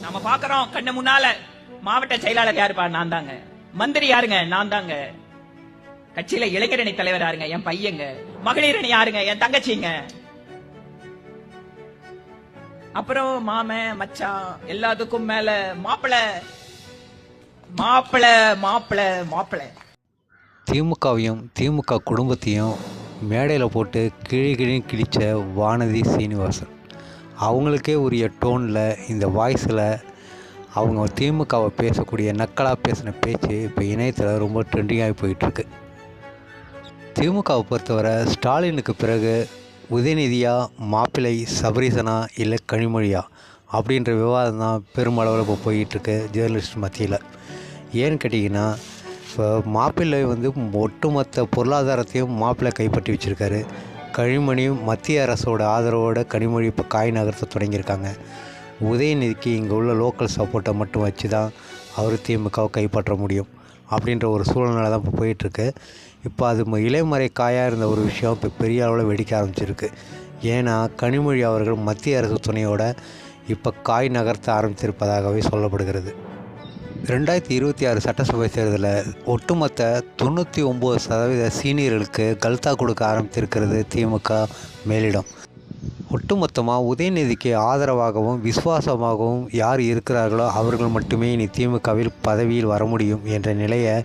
நாம பாக்குறோம் கண்ணு முன்னால. மாவட்ட செயலாளர் யாருப்பா? நான் தாங்க. மந்திரி யாருங்க? நான் தாங்க. கட்சியில இளைஞரணி தலைவர் யாருங்க? என் பையங்க. மகளிர் அணி யாருங்க? என் தங்கச்சிங்க. அப்புறம் மாமன் மச்சான் எல்லாத்துக்கும் மேல மாப்பிள. மாப்பிள மாப்பிள மாப்பிள. திமுகவையும் திமுக குடும்பத்தையும் மேடையில் போட்டு கிழி கிழி கிழிச்ச வானதி சீனிவாசன். அவங்களுக்கே உரிய டோனில் இந்த வாய்ஸில் அவங்க திமுகவை பேசக்கூடிய நக்கலாக பேசின பேச்சு இப்போ இணையத்தில் ரொம்ப ட்ரெண்டிங்காகி போயிட்டுருக்கு. திமுகவை பொறுத்தவரை ஸ்டாலினுக்கு பிறகு உதயநிதியா மாப்பிள்ளை சபரீசனா இல்லை கனிமொழியா அப்படின்ற விவாதம் தான் பெருமளவில் இப்போ போயிட்டுருக்கு ஜேர்னலிஸ்ட் மத்தியில். ஏன்னு கேட்டிங்கன்னா இப்போ மாப்பிள்ளை வந்து ஒட்டுமொத்த பொருளாதாரத்தையும் மாப்பிள்ளை கைப்பற்றி வச்சுருக்காரு. கனிமொழியும் மத்திய அரசோட ஆதரவோட கனிமொழி இப்போ காய் நகர்த்த தொடங்கியிருக்காங்க. உதயநிதிக்கு இங்கே உள்ள லோக்கல் சப்போர்ட்டை மட்டும் வச்சு தான் அவர் திமுகவை கைப்பற்ற முடியும். அப்படின்ற ஒரு சூழ்நிலை தான் இப்போ போயிட்டுருக்கு. இப்போ அது இலைமறை காயாக இருந்த ஒரு விஷயம் இப்போ பெரிய அளவில் வெடிக்க ஆரம்பிச்சிருக்கு. ஏன்னா கனிமொழி அவர்கள் மத்திய அரசு துணையோட இப்போ காய் நகர்த்த ஆரம்பித்திருப்பதாகவே சொல்லப்படுகிறது. ரெண்டாயிரத்தி இருபத்தி ஆறு சட்டசபை தேர்தலில் ஒட்டுமொத்த தொண்ணூற்றி ஒம்பது சதவீத சீனியர்களுக்கு கல்தா கொடுக்க ஆரம்பித்திருக்கிறது திமுக மேலிடம். ஒட்டுமொத்தமாக உதயநிதிக்கு ஆதரவாகவும் விசுவாசமாகவும் யார் இருக்கிறார்களோ அவர்கள் மட்டுமே இனி திமுகவில் பதவியில் வர முடியும் என்ற நிலையை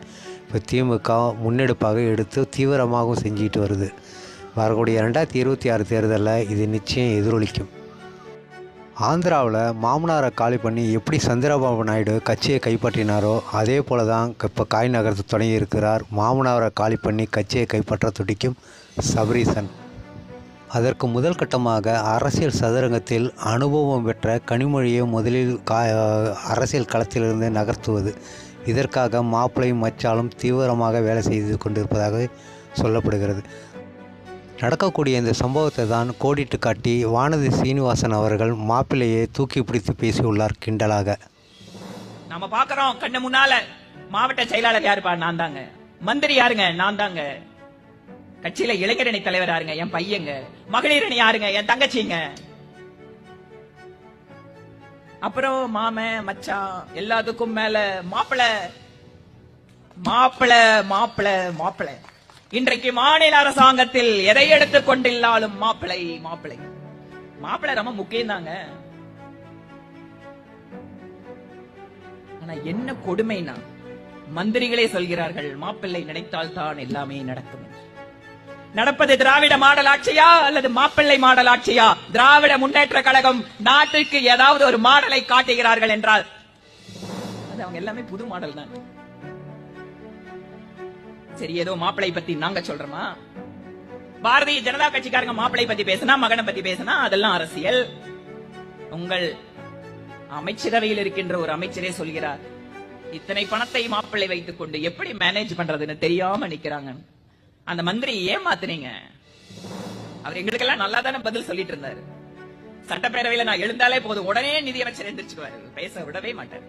இப்போ திமுக முன்னெடுப்பாக எடுத்து தீவிரமாகவும் செஞ்சுக்கிட்டு வருது. வரக்கூடிய ரெண்டாயிரத்தி இருபத்தி ஆறு தேர்தலில் இது நிச்சயம் எதிரொலிக்கும். ஆந்திராவில் மாமனாரை காலி பண்ணி எப்படி சந்திரபாபு நாயுடு கட்சியை கைப்பற்றினாரோ அதே போல தான் இப்போ காய் நகரத்து தொடங்கி இருக்கிறார். மாமனாரை காலி பண்ணி கட்சியை கைப்பற்ற துடிக்கும் சபரீசன். அதற்கு முதல் கட்டமாக அரசியல் சதுரங்கத்தில் அனுபவம் பெற்ற கனிமொழியை முதலில் கா அரசியல் களத்திலிருந்து நகர்த்துவது. இதற்காக மாப்பிள்ளையும் மச்சாலும் தீவிரமாக வேலை செய்து கொண்டிருப்பதாக சொல்லப்படுகிறது. நடக்கக்கூடிய இந்த சம்பவத்தை தான் கோடிட்டு காட்டி வானதி சீனிவாசன் அவர்கள் மாப்பிள்ளையை தூக்கி பிடித்து பேசியுள்ளார் கிண்டலாக. நம்ம பாக்குறோம் கண்ணு முன்னால மாவட்ட செயலாளர் யாருப்பா? நான் தாங்க. மந்திரி யாருங்க? நான் தாங்க. கட்சியில இளைஞரணி தலைவர் யாருங்க? என் பையங்க. மகளிர் அணி யாருங்க? என் தங்கச்சிங்க. அப்புறம் மாம மச்சான் எல்லாத்துக்கும் மேல மாப்பிள. மாப்பிள மாப்பிள மாப்பிள. இன்றைக்கு மாநில அரசாங்கத்தில் எதை எடுத்துக் கொண்டில்லாலும் மாப்பிளை மாப்பிளை. மாப்பிளை ரொம்ப முக்கியம் தாங்க ஆனா என்ன கொடுமைனா மந்திரிகளே சொல்கிறார்கள் மாப்பிள்ளை நினைத்தால் தான் எல்லாமே நடக்கும் நடப்பது திராவிட மாடல் ஆட்சியா அல்லது மாப்பிள்ளை மாடல் ஆட்சியா திராவிட முன்னேற்ற கழகம் நாட்டுக்கு ஏதாவது ஒரு மாடலை காட்டுகிறார்கள் என்றால் அது அவங்க எல்லாமே புது மாடல் தான் சரி ஏதோ மாப்பிளை பத்தி நாங்க சொல்றோமா? பாரதிய ஜனதா கட்சிக்காரங்க மாப்பிளை பத்தி பேசினா மகனை பத்தி பேசினா அதெல்லாம் அரசியல். உங்கள் அமைச்சரவையில் இருக்கின்ற ஒரு அமைச்சரே சொல்கிறார் இத்தனை பணத்தை மாப்பிள்ளை வைத்துக் கொண்டு எப்படி மேனேஜ் பண்றதுன்னு தெரியாம நிக்கிறாங்க. அந்த மந்திரி ஏமாத்துனீங்க. அவர் எங்களுக்கெல்லாம் நல்லா தானே பதில் சொல்லிட்டு இருந்தாரு. சட்டப்பேரவையில நான் எழுந்தாலே போதும். உடனே நிதியமைச்சர் எந்திரிச்சுக்குவாரு. பேச விடவே மாட்டார்.